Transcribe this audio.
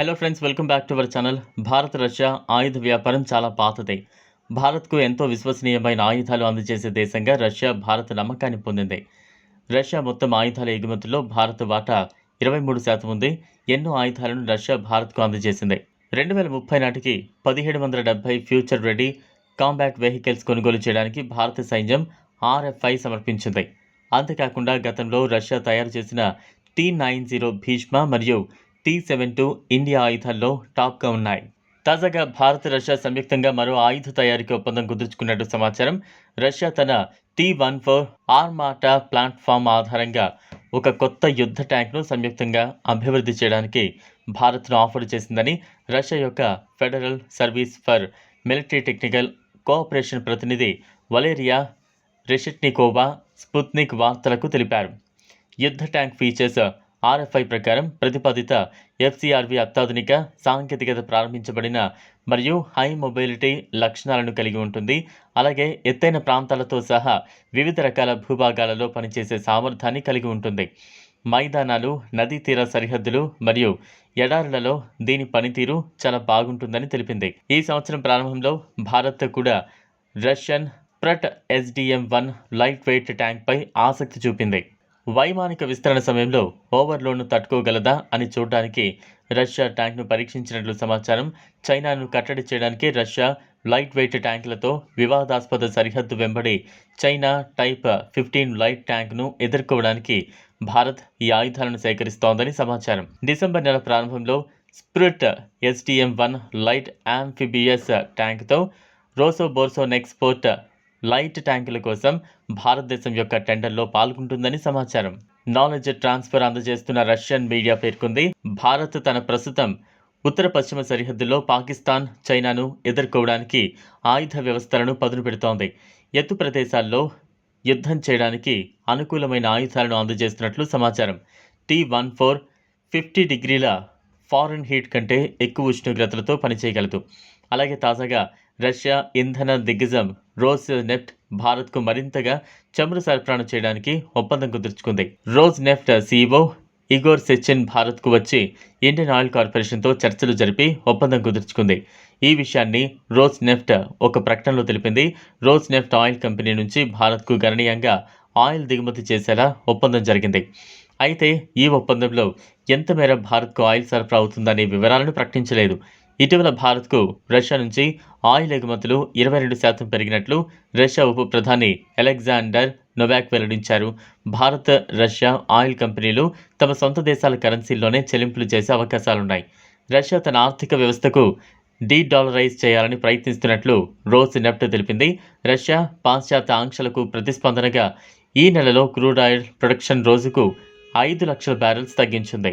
Hello friends welcome back to our channel Bharat Russia ఆయుధ వ్యాపారం చాలా పాతదే. భారత్కు ఎంతో విశ్వసనీయమైన ఆయుధాలు అందజేసే దేశంగా రష్యా భారత్ నమ్మకాన్ని పొందింది. రష్యా మొత్తం ఆయుధాల ఎగుమతుల్లో భారత్ వాటా ఇరవై మూడు శాతం ఉంది. ఎన్నో ఆయుధాలను రష్యా భారత్కు అందజేసింది. రెండు వేల ముప్పై నాటికి పదిహేడు వందల డెబ్బై ఫ్యూచర్ రెడీ కాంబాట్ వెహికల్స్ కొనుగోలు చేయడానికి భారత సైన్యం ఆర్ఎఫ్ఐ సమర్పించింది. అంతేకాకుండా గతంలో రష్యా తయారు చేసిన టీ నైన్ జీరో భీష్మ మరియు టీ సెవెన్ టూ ఇండియా ఆయుధాల్లో టాప్గా ఉన్నాయి. తాజాగా భారత్ రష్యా సంయుక్తంగా మరో ఆయుధ తయారీకి ఒప్పందం కుదుర్చుకున్నట్టు సమాచారం. రష్యా తన T one four Armata platform ఆధారంగా ఒక కొత్త యుద్ధ ట్యాంక్ను సంయుక్తంగా అభివృద్ధి చేయడానికి భారత్ను ఆఫర్ చేసిందని రష్యా యొక్క federal service for military technical cooperation ప్రతినిధి వలేరియా రెషెట్నికోవా స్పుత్నిక్ వార్తలకు తెలిపారు. యుద్ధ ట్యాంక్ ఫీచర్స్ ఆర్ఎఫ్ఐ ప్రకారం ప్రతిపాదిత ఎఫ్సిఆర్వి అత్యాధునిక సాంకేతికత ప్రారంభించబడిన మరియు హై మొబిలిటీ లక్షణాలను కలిగి ఉంటుంది. అలాగే ఎత్తైన ప్రాంతాలతో సహా వివిధ రకాల భూభాగాలలో పనిచేసే సామర్థ్యాన్ని కలిగి ఉంటుంది. మైదానాలు నదీ తీర సరిహద్దులు మరియు ఎడారులలో దీని పనితీరు చాలా బాగుంటుందని తెలిపింది. ఈ సంవత్సరం ప్రారంభంలో భారత్ కూడా Russian Sprut SDM one lightweight ట్యాంక్పై ఆసక్తి చూపింది. వైమానిక విస్తరణ సమయంలో ఓవర్లోడ్ను తట్టుకోగలదా అని చూడడానికి రష్యా ట్యాంక్ను పరీక్షించినట్లు సమాచారం. చైనాను కట్టడి చేయడానికి రష్యా లైట్ వెయిట్ ట్యాంకులతో వివాదాస్పద సరిహద్దు వెంబడి చైనా టైప్ ఫిఫ్టీన్ లైట్ ట్యాంక్ను ఎదుర్కోవడానికి భారత్ ఈ ఆయుధాలను సేకరిస్తోందని సమాచారం. డిసెంబర్ నెల ప్రారంభంలో Sprut STM one light amphibious ట్యాంక్తో Rossouw బోర్సో నెక్స్పోర్ట్ light ట్యాంకుల కోసం భారతదేశం యొక్క టెండర్లో పాల్గొంటుందని సమాచారం. నాలెడ్జ్ ట్రాన్స్ఫర్ అందజేస్తున్న రష్యన్ మీడియా పేర్కొంది భారత్ తన ప్రస్తుతం ఉత్తర పశ్చిమ సరిహద్దులో పాకిస్తాన్ చైనాను ఎదుర్కోవడానికి ఆయుధ వ్యవస్థలను పదును పెడుతోంది. ఎత్తు ప్రదేశాల్లో యుద్ధం చేయడానికి అనుకూలమైన ఆయుధాలను అందజేస్తున్నట్లు సమాచారం. టీ వన్ ఫోర్ ఫిఫ్టీ డిగ్రీల ఫారెన్ హీట్ కంటే ఎక్కువ ఉష్ణోగ్రతలతో పనిచేయగలదు. అలాగే తాజాగా రష్యా ఇంధన దిగ్గజం రోజ్ నెఫ్ట్ భారత్కు మరింతగా చమురు సరఫరాను చేయడానికి ఒప్పందం కుదుర్చుకుంది. Rosneft CEO Igor Sechin భారత్కు వచ్చి ఇండియన్ ఆయిల్ కార్పొరేషన్తో చర్చలు జరిపి ఒప్పందం కుదుర్చుకుంది. ఈ విషయాన్ని రోజ్ నెఫ్ట్ ఒక ప్రకటనలో తెలిపింది. రోజ్ నెఫ్ట్ ఆయిల్ కంపెనీ నుంచి భారత్కు గణనీయంగా ఆయిల్ దిగుమతి చేసేలా ఒప్పందం జరిగింది. అయితే ఈ ఒప్పందంలో ఎంత మేర భారత్కు ఆయిల్ సరఫరా అవుతుందనే వివరాలను ప్రకటించలేదు. ఇటీవల భారత్కు రష్యా నుంచి ఆయిల్ ఎగుమతులు ఇరవై రెండు శాతం పెరిగినట్లు రష్యా ఉప ప్రధాని అలెగ్జాండర్ నొవాక్ వెల్లడించారు. భారత్ రష్యా ఆయిల్ కంపెనీలు తమ సొంత దేశాల కరెన్సీల్లోనే చెల్లింపులు చేసే అవకాశాలున్నాయి. రష్యా తన ఆర్థిక వ్యవస్థకు డీ డాలరైజ్ చేయాలని ప్రయత్నిస్తున్నట్లు రోజ్ నెఫ్ట్ తెలిపింది. రష్యా పాశ్చాత్య ఆంక్షలకు ప్రతిస్పందనగా ఈ నెలలో క్రూడ్ ఆయిల్ ప్రొడక్షన్ రోజుకు ఐదు లక్షల బ్యారెల్స్ తగ్గించింది.